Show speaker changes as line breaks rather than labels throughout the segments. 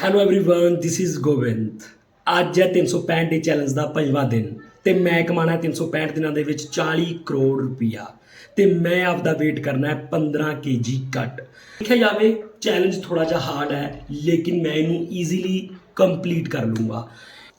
hello everyone this is Gobind ਅੱਜ ਹੈ 365 day challenge ਦਾ ਪੰਜਵਾਂ ਦਿਨ ਤੇ ਮੈਂ ਕਮਾਣਾ 365 ਦਿਨਾਂ ਦੇ ਵਿੱਚ 40 ਕਰੋੜ ਰੁਪਇਆ ਤੇ ਮੈਂ ਆਪਦਾ ਵੇਟ ਕਰਨਾ ਹੈ 15 ਕੇਜੀ ਘੱਟ ਦੇਖਿਆ ਜਾਵੇ ਚੈਲੰਜ ਥੋੜਾ ਜਿਹਾ ਹਾਰਡ ਹੈ ਲੇਕਿਨ ਮੈਂ ਇਹਨੂੰ ਈਜ਼ੀਲੀ ਕੰਪਲੀਟ ਕਰ ਲੂੰਗਾ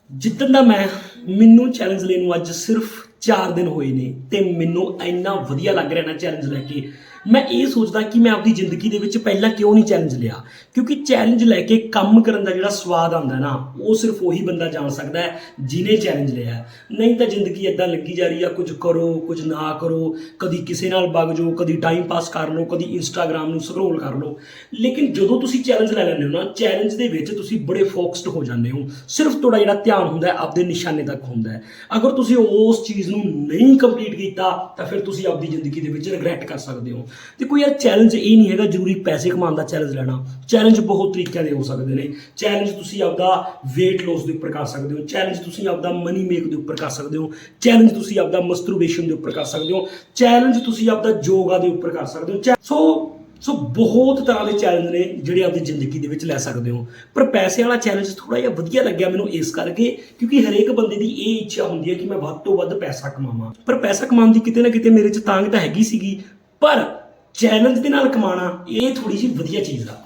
ਜਿੱਦਣ ਦਾ ਮੈਂ ਮੈਨੂੰ ਚੈਲੰਜ ਲੈਣ ਨੂੰ ਅੱਜ ਸਿਰਫ 4 ਦਿਨ ਹੋਏ ਨੇ ਤੇ ਮੈਨੂੰ ਇੰਨਾ ਵਧੀਆ ਲੱਗ ਰਿਹਾ ਨਾ ਚੈਲੰਜ ਲੈ ਕੇ ਮੈਂ ਇਹ ਸੋਚਦਾ ਕਿ ਮੈਂ ਆਪਣੀ ਜ਼ਿੰਦਗੀ ਦੇ ਵਿੱਚ ਪਹਿਲਾਂ ਕਿਉਂ ਨਹੀਂ ਚੈਲੰਜ ਲਿਆ? ਕਿਉਂਕਿ ਚੈਲੰਜ ਲੈ ਕੇ ਕੰਮ ਕਰਨ ਦਾ ਜਿਹੜਾ ਸਵਾਦ ਆਉਂਦਾ ਨਾ, ਉਹ ਸਿਰਫ ਉਹੀ ਬੰਦਾ ਜਾਣ ਸਕਦਾ ਹੈ ਜਿਨੇ ਚੈਲੰਜ ਲਿਆ ਨਹੀਂ ਤਾਂ ਜ਼ਿੰਦਗੀ ਇਦਾਂ ਲੱਗੀ ਜਾ ਰਹੀ ਆ, ਕੁਝ ਕਰੋ, ਕੁਝ ਨਾ ਕਰੋ, ਕਦੀ ਕਿਸੇ ਨਾਲ ਵਗ ਜਾਓ, ਕਦੀ ਟਾਈਮ ਪਾਸ ਕਰ ਲਓ, ਕਦੀ ਇੰਸਟਾਗ੍ਰam ਨੂੰ ਸਕਰੋਲ ਕਰ ਲਓ। ਲੇਕਿਨ ਜਦੋਂ ਤੁਸੀਂ ਚੈਲੰਜ ਲੈ ਲੈਂਦੇ ਹੋ ਨਾ ਚੈਲੰਜ ਦੇ ਵਿੱਚ ਤੁਸੀਂ ਬੜੇ ਫੋਕਸਡ ਹੋ ਜਾਂਦੇ ਹੋ। ਸਿਰਫ ਤੁਹਾਡਾ ਜਿਹੜਾ ਧਿਆਨ ਹੁੰਦਾ ਹੈ, ਆਪਦੇ ਨਿਸ਼ਾਨੇ ਤੱਕ ਹੁੰਦਾ ਹੈ। ਅਗਰ ਤੁਸੀਂ ਉਸ ਚੀਜ਼ ਨੂੰ ਨਹੀਂ ਕੰਪਲੀਟ ਕੀਤਾ, ਤਾਂ ਫਿਰ ਤੁਸੀਂ ਆਪਦੀ ਜ਼ਿੰਦਗੀ ਦੇ ਵਿੱਚ ਰਿਗਰੈਟ ਕਰ ਸਕਦੇ ਹੋ। ਤੇ ਕੋਈ ਯਾਰ ਚੈਲੰਜ ਇਹ ਨਹੀਂ ਹੈਗਾ ਜ਼ਰੂਰੀ ਪੈਸੇ ਕਮਾਉਣ ਦਾ ਚੈਲੰਜ ਲੈਣਾ। ਚੈਲੰਜ ਬਹੁਤ ਤਰੀਕਿਆਂ ਦੇ ਹੋ ਸਕਦੇ ਨੇ। ਚੈਲੰਜ ਤੁਸੀਂ ਆਪਦਾ weight loss ਦੇ ਉੱਪਰ ਕਰ ਸਕਦੇ ਹੋ। ਚੈਲੰਜ ਤੁਸੀਂ ਆਪਦਾ ਮਨੀ ਮੇਕ ਦੇ ਉੱਪਰ ਕਰ ਸਕਦੇ ਹੋ। ਚੈਲੰਜ ਤੁਸੀਂ ਆਪਦਾ ਮਸਟਰਬੇਸ਼ਨ ਦੇ ਉੱਪਰ ਕਰ ਸਕਦੇ ਹੋ। ਚੈਲੰਜ ਤੁਸੀਂ ਆਪਦਾ ਯੋਗਾ ਦੇ ਉੱਪਰ ਕਰ ਸਕਦੇ ਹੋ। ਚੈ- ਸੋ ਸੋ ਬਹੁਤ ਤਰ੍ਹਾਂ ਦੇ ਚੈਲੰਜ ਨੇ ਜਿਹੜੇ ਆਪਣੀ ਜ਼ਿੰਦਗੀ ਦੇ ਵਿੱਚ ਲੈ ਸਕਦੇ ਹੋ। ਪਰ ਪੈਸੇ ਵਾਲਾ ਚੈਲੰਜ ਥੋੜਾ ਜਿਹਾ ਵਧੀਆ ਲੱਗਿਆ ਮੈਨੂੰ ਇਸ ਕਰਕੇ, ਕਿਉਂਕਿ ਹਰੇਕ ਬੰਦੇ ਦੀ ਇਹ ਇੱਛਾ ਹੁੰਦੀ ਹੈ ਕਿ ਮੈਂ ਵੱਧ ਤੋਂ ਵੱਧ ਪੈਸਾ ਕਮਾਵਾਂ। ਪਰ ਪੈਸਾ ਕਮਾਉਣ ਦੀ ਕਿਤੇ ਨਾ ਕਿਤੇ ਮੇਰੇ 'ਚ ਤਾਂਗ ਤਾਂ ਹੈਗੀ ਸੀਗੀ। ਪਰ ਚੈਲੰਜ ਦੇ ਨਾਲ ਕਮਾਣਾ ਇਹ ਥੋੜੀ ਜਿਹੀ ਵਧੀਆ ਚੀਜ਼ ਆ।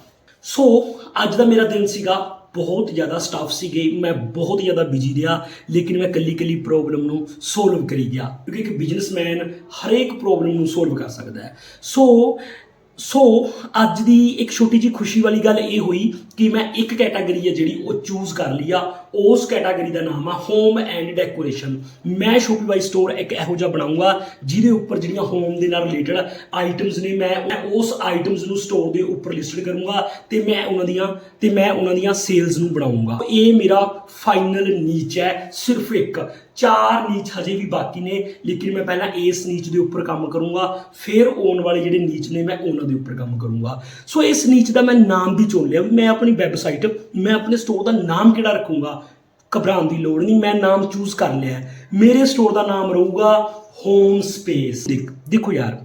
ਸੋ ਅੱਜ ਦਾ ਮੇਰਾ ਦਿਨ ਸੀਗਾ, ਬਹੁਤ ਜ਼ਿਆਦਾ ਸਟਾਫ ਸੀਗੇ, ਮੈਂ ਬਹੁਤ ਜ਼ਿਆਦਾ ਬਿਜ਼ੀ ਰਿਹਾ, ਲੇਕਿਨ ਮੈਂ ਕੱਲੀ ਕੱਲੀ ਪ੍ਰੋਬਲਮ ਨੂੰ ਸੋਲਵ ਕਰੀ ਗਿਆ, ਕਿਉਂਕਿ ਇੱਕ ਬਿਜ਼ਨਸਮੈਨ ਹਰੇਕ ਪ੍ਰੋਬਲਮ ਨੂੰ ਸੋਲਵ ਕਰ ਸਕਦਾ ਹੈ। ਸੋ ਸੋ ਅੱਜ ਦੀ ਇੱਕ ਛੋਟੀ ਜੀ ਖੁਸ਼ੀ ਵਾਲੀ ਗੱਲ ਇਹ ਹੋਈ ਕਿ ਮੈਂ ਇੱਕ ਕੈਟਾਗਰੀ ਹੈ ਜਿਹੜੀ ਉਹ ਚੂਜ਼ ਕਰ ਲਈ ਆ ਉਸ ਕੈਟਾਗਰੀ ਦਾ ਨਾਮ ਆ ਹੋਮ ਐਂਡ ਡੈਕੋਰੇਸ਼ਨ ਮੈਂ ਸ਼ੋਪੀਫਾਈ ਸਟੋਰ ਇੱਕ ਇਹੋ ਜਿਹਾ ਬਣਾਉਂਗਾ, ਜਿਹਦੇ ਉੱਪਰ ਜਿਹੜੀਆਂ ਹੋਮ ਦੇ ਨਾਲ ਰਿਲੇਟਡ ਆਈਟਮਸ ਨੇ, ਮੈਂ ਮੈਂ ਉਸ ਆਈਟਮਸ ਨੂੰ ਸਟੋਰ ਦੇ ਉੱਪਰ ਲਿਸਟਡ ਕਰੂੰਗਾ ਤੇ ਮੈਂ ਉਹਨਾਂ ਦੀਆਂ ਤੇ ਮੈਂ ਉਹਨਾਂ ਦੀਆਂ ਸੇਲਸ ਨੂੰ ਬਣਾਉਂਗਾ। ਇਹ ਮੇਰਾ ਫਾਈਨਲ ਨੀਚ ਹੈ, ਸਿਰਫ ਇੱਕ। ਚਾਰ ਨੀਚ ਹਜੇ ਵੀ ਬਾਕੀ ਨੇ, ਲੇਕਿਨ ਮੈਂ ਪਹਿਲਾਂ ਇਸ ਨੀਚ ਦੇ ਉੱਪਰ ਕੰਮ ਕਰੂੰਗਾ, ਫਿਰ ਆਉਣ ਵਾਲੇ ਜਿਹੜੇ ਨੀਚ ਨੇ, ਮੈਂ ਉਹਨਾਂ ਦੇ ਉੱਪਰ ਕੰਮ ਕਰੂੰਗਾ। ਸੋ ਇਸ ਨੀਚ ਦਾ ਮੈਂ ਨਾਮ ਵੀ ਚੁਣ ਲਿਆ। ਵੀ ਮੈਂ ਆਪਣੀ ਵੈਬਸਾਈਟ ਮੈਂ ਆਪਣੇ ਸਟੋਰ ਦਾ ਨਾਮ ਕਿਹੜਾ ਰੱਖੂੰਗਾ? ਘਬਰਾਉਣ ਦੀ ਲੋੜ ਨਹੀਂ, ਮੈਂ ਨਾਮ ਚੂਜ਼ ਕਰ ਲਿਆ ਮੇਰੇ ਸਟੋਰ ਦਾ ਨਾਮ ਰਹੂਗਾ ਹੋਮ ਸਪੇਸ ਦੇਖੋ ਯਾਰ,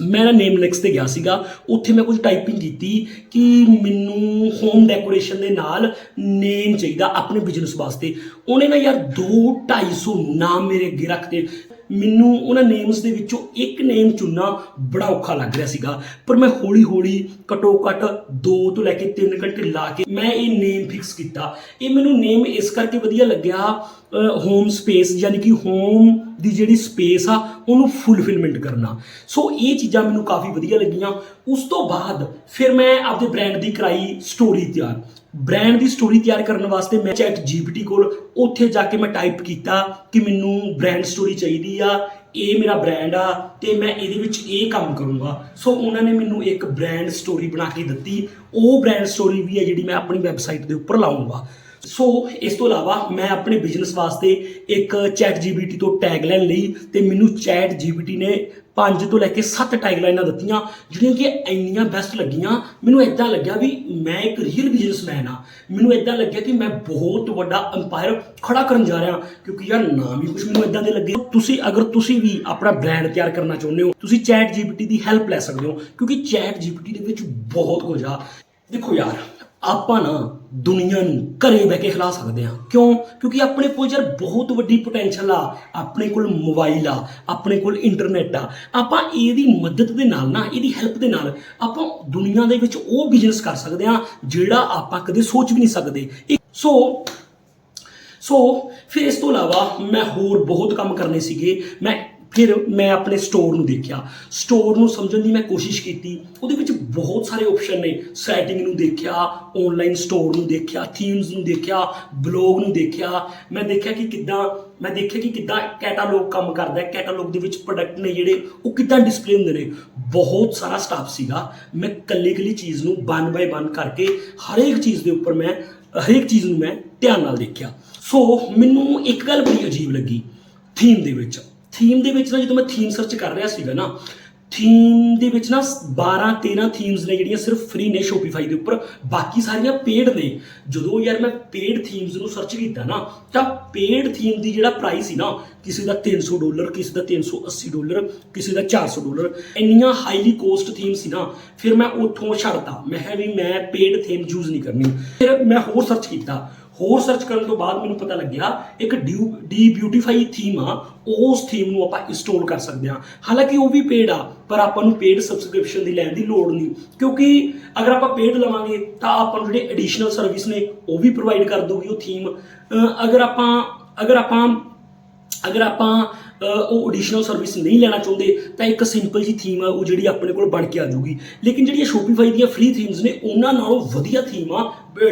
ਮੈਂ ਨਾ ਨੇਮ ਤੇ ਗਿਆ ਸੀਗਾ, ਉੱਥੇ ਮੈਂ ਕੁਝ ਟਾਈਪਿੰਗ ਕੀਤੀ ਕਿ ਮੈਨੂੰ ਹੋਮ ਡੈਕੋਰੇਸ਼ਨ ਦੇ ਨਾਲ ਨੇਮ ਚਾਹੀਦਾ ਆਪਣੇ ਬਿਜ਼ਨਸ ਵਾਸਤੇ। ਉਹਨੇ ਨਾ ਯਾਰ 2 250 ਨਾਮ ਮੇਰੇ ਅੱਗੇ ਰੱਖਤੇ ਮੈਨੂੰ ਉਹਨਾਂ ਨੇਮਸ ਦੇ ਵਿੱਚੋਂ ਇੱਕ ਨੇਮ ਚੁਣਨਾ ਬੜਾ ਔਖਾ ਲੱਗ ਰਿਹਾ ਸੀਗਾ। ਪਰ ਮੈਂ ਹੌਲੀ ਹੌਲੀ ਘਟੋ ਘਟ 2 ਤੋਂ ਲੈ ਕੇ 3 ਘੰਟੇ ਲਾ ਕੇ ਮੈਂ ਇਹ ਨੇਮ ਫਿਕਸ ਕੀਤਾ। ਇਹ ਮੈਨੂੰ ਨੇਮ ਇਸ ਕਰਕੇ ਵਧੀਆ ਲੱਗਿਆ ਹੋਮ ਸਪੇਸ ਯਾਨੀ ਕਿ ਹੋਮ ਦੀ ਜਿਹੜੀ ਸਪੇਸ ਆ, ਉਹਨੂੰ ਫੁੱਲਫਿਲਮੈਂਟ ਕਰਨਾ। ਸੋ ਇਹ ਚੀਜ਼ਾਂ ਮੈਨੂੰ ਕਾਫੀ ਵਧੀਆ ਲੱਗੀਆਂ। ਉਸ ਤੋਂ ਬਾਅਦ ਫਿਰ ਮੈਂ ਆਪਦੇ ਬ੍ਰਾਂਡ ਦੀ ਕਰਾਈ ਸਟੋਰੀ ਤਿਆਰ। ਬ੍ਰਾਂਡ ਦੀ ਸਟੋਰੀ ਤਿਆਰ ਕਰਨ ਵਾਸਤੇ ਮੈਂ ਚੈਟ ਜੀਪੀਟੀ ਕੋਲ ਉੱਥੇ ਜਾ ਕੇ ਮੈਂ ਟਾਈਪ ਕੀਤਾ ਕਿ ਮੈਨੂੰ ਬ੍ਰਾਂਡ ਸਟੋਰੀ ਚਾਹੀਦੀ ਆ, ਇਹ ਮੇਰਾ ਬ੍ਰਾਂਡ ਆ ਤੇ ਮੈਂ ਇਹਦੇ ਵਿੱਚ ਇਹ ਕੰਮ ਕਰੂੰਗਾ। ਸੋ ਉਹਨਾਂ ਨੇ ਮੈਨੂੰ ਇੱਕ ਬ੍ਰਾਂਡ ਸਟੋਰੀ ਬਣਾ ਕੇ ਦਿੱਤੀ। ਉਹ ਬ੍ਰਾਂਡ ਸਟੋਰੀ ਵੀ ਹੈ ਜਿਹੜੀ ਮੈਂ ਆਪਣੀ ਵੈਬਸਾਈਟ ਦੇ ਉੱਪਰ ਲਾਉਂਗਾ। ਸੋ ਇਸ ਤੋਂ ਇਲਾਵਾ ਮੈਂ ਆਪਣੇ ਬਿਜ਼ਨਸ ਵਾਸਤੇ ਇੱਕ ਚੈਟ ਜੀਪੀਟੀ ਤੋਂ ਟੈਗ ਲੈਣ ਲਈ ਤੇ ਮੈਨੂੰ ਚੈਟ ਜੀਪੀਟੀ ਨੇ ਪੰਜ ਤੋਂ ਲੈ ਕੇ ਸੱਤ ਟੈਗਲਾਈਨਾਂ ਦਿੱਤੀਆਂ, ਜਿਹੜੀਆਂ ਕਿ ਇੰਨੀਆਂ ਬੈਸਟ ਲੱਗੀਆਂ। ਮੈਨੂੰ ਇਦਾਂ ਲੱਗਿਆ ਵੀ ਮੈਂ ਇੱਕ ਰੀਅਲ ਬਿਜ਼ਨਸਮੈਨ ਆ। ਮੈਨੂੰ ਇਦਾਂ ਲੱਗਿਆ ਕਿ ਮੈਂ ਬਹੁਤ ਵੱਡਾ ਅੰਪਾਇਰ ਖੜਾ ਕਰਨ ਜਾ ਰਿਹਾ, ਕਿਉਂਕਿ ਯਾਰ ਨਾਮ ਹੀ ਕੁਝ ਮੈਨੂੰ ਇਦਾਂ ਦੇ ਲੱਗੇ। ਤੁਸੀਂ, ਅਗਰ ਤੁਸੀਂ ਵੀ ਆਪਣਾ ਬ੍ਰਾਂਡ ਤਿਆਰ ਕਰਨਾ ਚਾਹੁੰਦੇ ਹੋ, ਤੁਸੀਂ ਚੈਟ ਜੀਪੀਟੀ ਦੀ ਹੈਲਪ ਲੈ ਸਕਦੇ ਹੋ, ਕਿਉਂਕਿ ਚੈਟ ਜੀਪੀਟੀ ਦੇ ਵਿੱਚ ਬਹੁਤ ਕੁਝ ਆ। ਦੇਖੋ ਯਾਰ, ਆਪਾਂ ਨਾ ਦੁਨੀਆ ਨੂੰ ਘਰੇ ਬਹਿ ਕੇ ਖਿਲਾ ਸਕਦੇ ਹਾਂ। ਕਿਉਂ? ਕਿਉਂਕਿ ਆਪਣੇ ਕੋਲ ਯਾਰ ਬਹੁਤ ਵੱਡੀ ਪੋਟੈਂਸ਼ੀਅਲ ਆ। ਆਪਣੇ ਕੋਲ ਮੋਬਾਈਲ ਆ, ਆਪਣੇ ਕੋਲ ਇੰਟਰਨੈਟ ਆ। ਆਪਾਂ ਇਹਦੀ ਮਦਦ ਦੇ ਨਾਲ ਨਾ, ਇਹਦੀ ਹੈਲਪ ਦੇ ਨਾਲ ਆਪਾਂ ਦੁਨੀਆ ਦੇ ਵਿੱਚ ਉਹ ਬਿਜ਼ਨਸ ਕਰ ਸਕਦੇ ਹਾਂ ਜਿਹੜਾ ਆਪਾਂ ਕਦੇ ਸੋਚ ਵੀ ਨਹੀਂ ਸਕਦੇ। ਸੋ ਸੋ, ਫਿਰ ਇਸ ਤੋਂ ਇਲਾਵਾ ਮੈਂ ਹੋਰ ਬਹੁਤ ਕੰਮ ਕਰਨੇ ਸੀਗੇ। ਮੈਂ ਫਿਰ ਮੈਂ ਆਪਣੇ ਸਟੋਰ ਨੂੰ ਦੇਖਿਆ। ਸਟੋਰ ਨੂੰ ਸਮਝਣ ਦੀ ਮੈਂ ਕੋਸ਼ਿਸ਼ ਕੀਤੀ। ਉਹਦੇ ਵਿੱਚ ਬਹੁਤ ਸਾਰੇ ਆਪਸ਼ਨ ਨੇ। ਸੈਟਿੰਗ ਨੂੰ ਦੇਖਿਆ ਆਨਲਾਈਨ ਸਟੋਰ ਨੂੰ ਦੇਖਿਆ ਥੀਮਸ ਨੂੰ ਦੇਖਿਆ ਬਲੌਗ ਨੂੰ ਦੇਖਿਆ। ਮੈਂ ਦੇਖਿਆ ਕਿ ਕਿੱਦਾਂ ਮੈਂ ਦੇਖਿਆ ਕਿ ਕਿੱਦਾਂ ਕੈਟਾਲੌਗ ਕੰਮ ਕਰਦਾ ਹੈ। ਕੈਟਾਲੌਗ ਦੇ ਵਿੱਚ ਪ੍ਰੋਡਕਟ ਨੇ ਜਿਹੜੇ, ਉਹ ਕਿੱਦਾਂ ਡਿਸਪਲੇ ਹੁੰਦੇ ਨੇ। ਬਹੁਤ ਸਾਰਾ ਸਟਾਫ ਸੀਗਾ। ਮੈਂ ਕੱਲੀ ਕੱਲੀ ਚੀਜ਼ ਨੂੰ ਵਨ ਬਾਈ ਵਨ ਕਰਕੇ ਹਰੇਕ ਚੀਜ਼ ਦੇ ਉੱਪਰ ਮੈਂ ਹਰੇਕ ਚੀਜ਼ ਨੂੰ ਮੈਂ ਧਿਆਨ ਨਾਲ ਦੇਖਿਆ। ਸੋ ਮੈਨੂੰ ਇੱਕ ਗੱਲ ਬੜੀ ਅਜੀਬ ਲੱਗੀ। ਥੀਮ ਦੇ ਵਿੱਚ। ਥੀਮ ਦੇ ਵਿੱਚ ਨਾ ਜਦੋਂ ਮੈਂ ਥੀਮ ਸਰਚ ਕਰ ਰਿਹਾ ਸੀਗਾ ਨਾ ਥੀਮ ਦੇ ਵਿੱਚ ਨਾ 12 13 ਥੀਮਸ ਨੇ ਜਿਹੜੀਆਂ ਸਿਰਫ ਫ੍ਰੀ ਨੇ ਸ਼ੋਪੀਫਾਈ ਦੇ ਉੱਪਰ। ਬਾਕੀ ਸਾਰੀਆਂ ਪੇਡ ਨੇ। ਜਦੋਂ ਯਾਰ ਮੈਂ ਪੇਡ ਥੀਮਸ ਨੂੰ ਸਰਚ ਕੀਤਾ ਨਾ, ਤਾਂ ਪੇਡ ਥੀਮ ਦੀ ਜਿਹੜਾ ਪ੍ਰਾਈਸ ਸੀ ਨਾ, ਕਿਸੇ ਦਾ 300 ਡਾਲਰ ਕਿਸੇ ਦਾ 380 ਡਾਲਰ ਕਿਸੇ ਦਾ 400 ਡਾਲਰ ਇੰਨੀਆਂ ਹਾਈਲੀ ਕੋਸਟ ਥੀਮ ਸੀ ਨਾ, ਫਿਰ ਮੈਂ ਉੱਥੋਂ ਛੱਡਤਾ। ਮੈਂ ਕਿਹਾ ਵੀ ਮੈਂ ਪੇਡ ਥੀਮ ਯੂਜ਼ ਨਹੀਂ ਕਰਨੀ। ਫਿਰ ਮੈਂ ਹੋਰ ਸਰਚ ਕੀਤਾ। ਹੋਰ ਸਰਚ ਕਰਨ ਤੋਂ ਬਾਅਦ ਮੈਨੂੰ ਪਤਾ ਲੱਗਿਆ, ਇੱਕ ਡਿਊ ਡੀ ਬਿਊਟੀਫਾਈ ਥੀਮ ਆ, ਉਸ ਥੀਮ ਨੂੰ ਆਪਾਂ ਇੰਸਟਾਲ ਕਰ ਸਕਦੇ ਹਾਂ ਹਾਲਾਂਕਿ ਉਹ ਵੀ ਪੇਡ ਆ, ਪਰ ਆਪਾਂ ਨੂੰ ਪੇਡ ਸਬਸਕ੍ਰਿਪਸ਼ਨ ਦੀ ਲੈਣ ਦੀ ਲੋੜ ਨਹੀਂ, ਕਿਉਂਕਿ ਅਗਰ ਆਪਾਂ ਪੇਡ ਲਵਾਂਗੇ, ਤਾਂ ਆਪਾਂ ਨੂੰ ਜਿਹੜੇ ਐਡੀਸ਼ਨਲ ਸਰਵਿਸ ਨੇ, ਉਹ ਵੀ ਪ੍ਰੋਵਾਈਡ ਕਰ ਦੋਗੀ ਉਹ ਥੀਮ ਅਗਰ ਆਪਾਂ ਅਗਰ ਆਪਾਂ ਅਗਰ ਆਪਾਂ ਉਹ ਐਡੀਸ਼ਨਲ ਸਰਵਿਸ ਨਹੀਂ ਲੈਣਾ ਚਾਹੁੰਦੇ, ਤਾਂ ਇੱਕ ਸਿੰਪਲ ਜੀ ਥੀਮ ਆ, ਉਹ ਜਿਹੜੀ ਆਪਣੇ ਕੋਲ ਬਣ ਕੇ ਆ ਜੂਗੀ ਲੇਕਿਨ ਜਿਹੜੀਆਂ ਸ਼ੋਪੀਫਾਈ ਦੀਆਂ ਫ੍ਰੀ ਥੀਮਸ ਨੇ, ਉਹਨਾਂ ਨਾਲੋਂ ਵਧੀਆ ਥੀਮ ਆ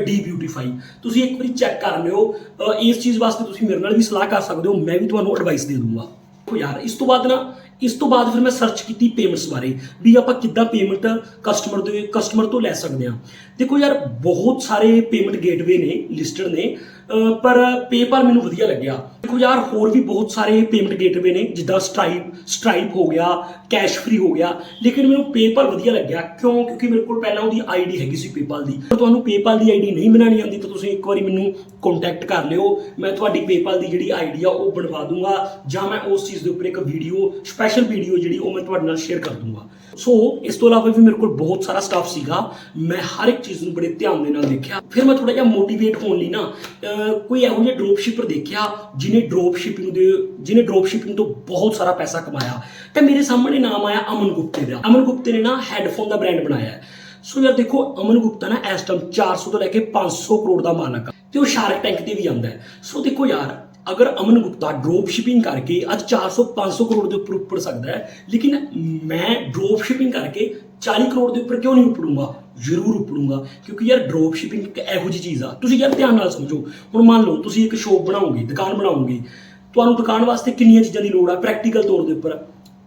ਡੀ ਬਿਊਟੀਫਾਈ। ਤੁਸੀਂ ਇੱਕ ਵਾਰੀ ਚੈੱਕ ਕਰ ਲਿਓ। ਇਸ ਚੀਜ਼ ਵਾਸਤੇ ਤੁਸੀਂ ਮੇਰੇ ਨਾਲ ਵੀ ਸਲਾਹ ਕਰ ਸਕਦੇ ਹੋ। ਮੈਂ ਵੀ ਤੁਹਾਨੂੰ ਐਡਵਾਈਸ ਦੇ ਦੂੰਗਾ। ਦੇਖੋ ਯਾਰ, ਇਸ ਤੋਂ ਬਾਅਦ ਨਾ, ਇਸ ਤੋਂ ਬਾਅਦ ਫਿਰ ਮੈਂ ਸਰਚ ਕੀਤੀ ਪੇਮੈਂਟਸ ਬਾਰੇ, ਵੀ ਆਪਾਂ ਕਿੱਦਾਂ ਪੇਮੈਂਟ ਕਸਟਮਰ ਦੇ ਕਸਟਮਰ ਤੋਂ ਲੈ ਸਕਦੇ ਹਾਂ। ਦੇਖੋ ਯਾਰ, ਬਹੁਤ ਸਾਰੇ ਪੇਮੈਂਟ ਗੇਟਵੇ ਨੇ ਲਿਸਟਡ ਨੇ। ਪਰ ਪੇਪਰ ਮੈਨੂੰ ਵਧੀਆ ਲੱਗਿਆ। ਦੇਖੋ ਯਾਰ, ਹੋਰ ਵੀ ਬਹੁਤ ਸਾਰੇ ਪੇਮੈਂਟ ਗੇਟਵੇ ਨੇ, ਜਿੱਦਾਂ ਸਟ੍ਰਾਈਪ ਸਟ੍ਰਾਈਪ ਹੋ ਗਿਆ ਕੈਸ਼ ਫ੍ਰੀ ਹੋ ਗਿਆ। ਲੇਕਿਨ ਮੈਨੂੰ ਪੇਪਰ ਵਧੀਆ ਲੱਗਿਆ। ਕਿਉਂ? ਕਿਉਂਕਿ ਮੇਰੇ ਕੋਲ ਪਹਿਲਾਂ ਉਹਦੀ ਆਈਡੀ ਹੈਗੀ ਸੀ ਪੇਪਲ ਦੀ। ਪਰ ਤੁਹਾਨੂੰ ਪੇਪਲ ਦੀ ਆਈਡੀ ਨਹੀਂ ਬਣਾਉਣੀ ਆਉਂਦੀ, ਤਾਂ ਤੁਸੀਂ ਇੱਕ ਵਾਰੀ ਮੈਨੂੰ ਕੰਟੈਕਟ ਕਰ ਲਿਓ। ਮੈਂ ਤੁਹਾਡੀ ਪੇਪਲ ਦੀ ਜਿਹੜੀ ਆਈਡੀ ਆ, ਉਹ ਬਣਵਾ ਦੂੰਗਾ। ਜਾਂ ਮੈਂ ਉਸ ਚੀਜ਼ ਦੇ ਉੱਪਰ ਇੱਕ ਵੀਡੀਓ ਸਪੈਸ਼ਲ ਵੀਡੀਓ ਜਿਹੜੀ, ਉਹ ਮੈਂ ਤੁਹਾਡੇ ਨਾਲ ਸ਼ੇਅਰ ਕਰ ਦੂੰਗਾ। ਸੋ ਇਸ ਤੋਂ ਇਲਾਵਾ ਵੀ ਮੇਰੇ ਕੋਲ ਬਹੁਤ ਸਾਰਾ ਸਟਾਫ ਸੀਗਾ। ਮੈਂ ਹਰ ਇੱਕ ਚੀਜ਼ ਨੂੰ ਬੜੇ ਧਿਆਨ ਦੇ ਨਾਲ ਦੇਖਿਆ। ਫਿਰ ਮੈਂ ਥੋੜਾ ਜਿਹਾ ਮੋਟੀਵੇਟ ਹੋਣ ਲਈ ਨਾ ਕੋਈ ਇਹੋ ਜਿਹਾ ਡ੍ਰੌਪ ਸ਼ਿਪਰ ਦੇਖਿਆ ਜਿਹਨੇ ਡ੍ਰੌਪ ਸ਼ਿਪਿੰਗ ਦੇ ਜਿਹਨੇ ਡ੍ਰੌਪ ਸ਼ਿਪਿੰਗ ਤੋਂ ਬਹੁਤ ਸਾਰਾ ਪੈਸਾ ਕਮਾਇਆ। ਤੇ ਮੇਰੇ ਸਾਹਮਣੇ ਨਾਮ ਆਇਆ ਅਮਨ ਗੁਪਤੇ ਦਾ। ਅਮਨ ਗੁਪਤੇ ਨੇ ਨਾ ਹੈੱਡਫੋਨ ਦਾ ਬ੍ਰਾਂਡ ਬਣਾਇਆ ਹੈ। ਸੋ ਯਾਰ ਦੇਖੋ, ਅਮਨ ਗੁਪਤਾ ਨਾ ਇਸ ਟਾਈਮ 400 ਤੋਂ ਲੈ ਕੇ 500 ਕਰੋੜ ਦਾ ਮਾਲਕ ਆ। ਤੇ ਉਹ ਸ਼ਾਰਕ ਟੈਂਕ ਤੇ ਵੀ ਆਉਂਦਾ ਹੈ। ਸੋ ਦੇਖੋ ਯਾਰ ਅਗਰ ਅਮਨ ਗੁਪਤਾ ਡ੍ਰੌਪ ਸ਼ਿਪਿੰਗ ਕਰਕੇ ਅੱਜ 400 500 ਕਰੋੜ ਦੇ ਉੱਪਰ ਉੱਪਰ ਸਕਦਾ ਹੈ, ਲੇਕਿਨ ਮੈਂ ਡ੍ਰੌਪ ਸ਼ਿਪਿੰਗ ਕਰਕੇ 40 ਕਰੋੜ ਦੇ ਉੱਪਰ ਕਿਉਂ ਨਹੀਂ ਉੱਪੜੂੰਗਾ? ਜ਼ਰੂਰ ਉੱਪੜੂੰਗਾ, ਕਿਉਂਕਿ ਯਾਰ ਡ੍ਰੌਪ ਸ਼ਿਪਿੰਗ ਇੱਕ ਇਹੋ ਜਿਹੀ ਚੀਜ਼ ਆ। ਤੁਸੀਂ ਯਾਰ ਧਿਆਨ ਨਾਲ ਸਮਝੋ, ਹੁਣ ਮੰਨ ਲਓ ਤੁਸੀਂ ਇੱਕ ਸ਼ੋਪ ਬਣਾਓਗੇ, ਦੁਕਾਨ ਬਣਾਓਗੇ, ਤੁਹਾਨੂੰ ਦੁਕਾਨ ਵਾਸਤੇ ਕਿੰਨੀਆਂ ਚੀਜ਼ਾਂ ਦੀ ਲੋੜ ਆ? ਪ੍ਰੈਕਟੀਕਲ ਤੌਰ ਦੇ ਉੱਪਰ।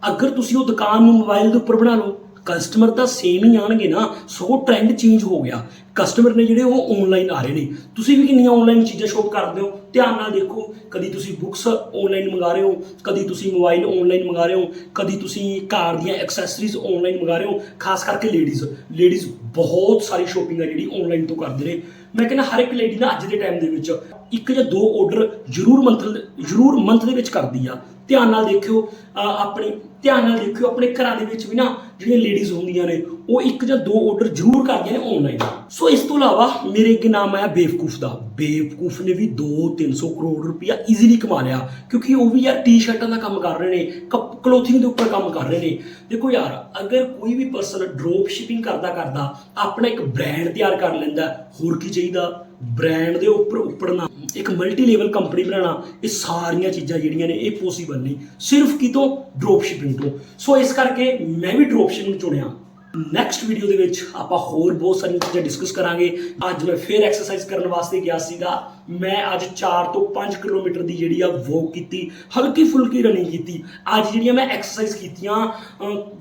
ਅਗਰ ਤੁਸੀਂ ਉਹ ਦੁਕਾਨ ਨੂੰ ਮੋਬਾਈਲ ਦੇ ਉੱਪਰ ਬਣਾ ਲਓ ਕਸਟਮਰ ਤਾਂ ਸੇਮ ਹੀ ਆਣਗੇ ਨਾ, ਸੋ ਟ੍ਰੈਂਡ ਚੇਂਜ ਹੋ ਗਿਆ। ਕਸਟਮਰ ਨੇ ਜਿਹੜੇ ਉਹ ਆਨਲਾਈਨ ਆ ਰਹੇ ਨੇ। ਤੁਸੀਂ ਵੀ ਕਿੰਨੀਆਂ ਆਨਲਾਈਨ ਚੀਜ਼ਾਂ ਸ਼ੋਪ ਕਰਦੇ ਹੋ? ਧਿਆਨ ਨਾਲ ਦੇਖੋ, ਕਦੀ ਤੁਸੀਂ ਬੁੱਕਸ ਆਨਲਾਈਨ ਮੰਗਾ ਰਹੇ ਹੋ, ਕਦੀ ਤੁਸੀਂ ਮੋਬਾਈਲ ਆਨਲਾਈਨ ਮੰਗਾ ਰਹੇ ਹੋ, ਕਦੀ ਤੁਸੀਂ ਕਾਰ ਦੀਆਂ ਐਕਸੈਸਰੀਜ਼ ਆਨਲਾਈਨ ਮੰਗਾ ਰਹੇ ਹੋ, ਖਾਸ ਕਰਕੇ ਲੇਡੀਜ਼ ਲੇਡੀਜ਼ ਬਹੁਤ ਸਾਰੀ ਸ਼ੋਪਿੰਗ ਆ ਜਿਹੜੀ ਆਨਲਾਈਨ ਤੋਂ ਕਰਦੇ ਨੇ। ਮੈਂ ਕਹਿੰਦਾ ਹਰ ਇੱਕ ਲੇਡੀ ਨਾ ਅੱਜ ਦੇ ਟਾਈਮ ਦੇ ਵਿੱਚ ਇੱਕ ਜਾਂ ਦੋ ਆਰਡਰ ਜ਼ਰੂਰ ਮੰਥ ਜ਼ਰੂਰ ਮੰਥ ਦੇ ਵਿੱਚ ਕਰਦੀ ਆ। ਧਿਆਨ ਨਾਲ ਦੇਖਿਓ ਆਪਣੀ ਧਿਆਨ ਨਾਲ ਦੇਖਿਓ, ਆਪਣੇ ਘਰਾਂ ਦੇ ਵਿੱਚ ਵੀ ਨਾ ਜਿਹੜੀਆਂ ਲੇਡੀਜ਼ ਹੁੰਦੀਆਂ ਨੇ, ਉਹ ਇੱਕ ਜਾਂ ਦੋ ਆਰਡਰ ਜ਼ਰੂਰ ਕਰਦੀਆਂ ਨੇ ਆਨਲਾਈਨ ਸੋ ਇਸ ਤੋਂ ਇਲਾਵਾ ਮੇਰੇ ਇੱਕ ਨਾਮ ਆਇਆ ਬੇਵਕੂਫ ਦਾ। ਬੇਵਕੂਫ ਨੇ ਵੀ 2-300 ਕਰੋੜ ਰੁਪਇਆ ਈਜ਼ੀਲੀ ਕਮਾ ਲਿਆ, ਕਿਉਂਕਿ ਉਹ ਵੀ ਯਾਰ ਟੀ-ਸ਼ਰਟਾਂ ਦਾ ਕੰਮ ਕਰ ਰਹੇ ਨੇ ਕਲੋਥਿੰਗ ਦੇ ਉੱਪਰ ਕੰਮ ਕਰ ਰਹੇ ਨੇ। ਦੇਖੋ ਯਾਰ, ਅਗਰ ਕੋਈ ਵੀ ਪਰਸਨ ਡ੍ਰੌਪ ਸ਼ਿਪਿੰਗ ਕਰਦਾ ਕਰਦਾ, ਆਪਣਾ ਇੱਕ ਬ੍ਰਾਂਡ ਤਿਆਰ ਕਰ ਲੈਂਦਾ, ਹੋਰ ਕੀ ਚਾਹੀਦਾ? ਬ੍ਰਾਂਡ ਦੇ ਉੱਪਰ ਉੱਪੜਨਾ, ਇੱਕ ਮਲਟੀ ਲੈਵਲ ਕੰਪਨੀ ਬਣਾਉਣਾ, ਇਹ ਸਾਰੀਆਂ ਚੀਜ਼ਾਂ ਜਿਹੜੀਆਂ ਨੇ, ਇਹ ਪੋਸੀਬਲ ਨਹੀਂ ਸਿਰਫ ਕਿਤੋਂ? ਡ੍ਰੌਪ ਸ਼ਿਪਿੰਗ ਤੋਂ ਸੋ ਇਸ ਕਰਕੇ ਮੈਂ ਵੀ ਡ੍ਰੌਪ ਨੂੰ ਚੁਣਿਆ। ਨੈਕਸਟ ਵੀਡੀਓ ਦੇ ਵਿੱਚ ਆਪਾਂ ਹੋਰ ਬਹੁਤ ਸਾਰੀਆਂ ਚੀਜ਼ਾਂ ਡਿਸਕਸ ਕਰਾਂਗੇ। ਅੱਜ ਮੈਂ ਫੇਰ ਐਕਸਰਸਾਈਜ਼ ਕਰਨ ਵਾਸਤੇ ਗਿਆ ਸੀਗਾ। ਮੈਂ ਅੱਜ 4 ਤੋਂ 5 ਕਿਲੋਮੀਟਰ ਦੀ ਜਿਹੜੀ ਆ ਵਾਕ ਕੀਤੀ, ਹਲਕੀ ਫੁਲਕੀ ਰਨਿੰਗ ਕੀਤੀ। ਅੱਜ ਜਿਹੜੀਆਂ ਮੈਂ ਐਕਸਰਸਾਈਜ਼ ਕੀਤੀਆਂ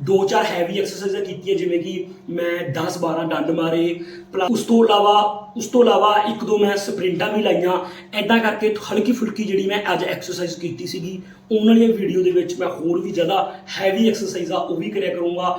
ਦੋ ਚਾਰ ਹੈਵੀ ਐਕਸਰਸਾਈਜ਼ਾਂ ਕੀਤੀਆਂ, ਜਿਵੇਂ ਕਿ ਮੈਂ 10 12 ਡੰਡ ਮਾਰੇ, plus ਉਸ ਤੋਂ ਇਲਾਵਾ, ਉਸ ਤੋਂ ਇਲਾਵਾ ਇੱਕ ਦੋ ਮੈਂ ਸਪ੍ਰਿੰਟਾਂ ਵੀ ਲਾਈਆਂ। ਐਦਾਂ ਕਰਕੇ ਹਲਕੀ ਫੁਲਕੀ ਜਿਹੜੀ ਮੈਂ ਅੱਜ ਐਕਸਰਸਾਈਜ਼ ਕੀਤੀ ਸੀਗੀ, ਉਹਨਾਂ ਵਾਲੀਆਂ ਵੀਡੀਓ ਦੇ ਵਿੱਚ ਮੈਂ ਹੋਰ ਵੀ ਜ਼ਿਆਦਾ ਹੈਵੀ ਐਕਸਰਸਾਈਜ਼ਾਂ ਉਹ ਵੀ ਕਰਿਆ ਕਰੂੰਗਾ।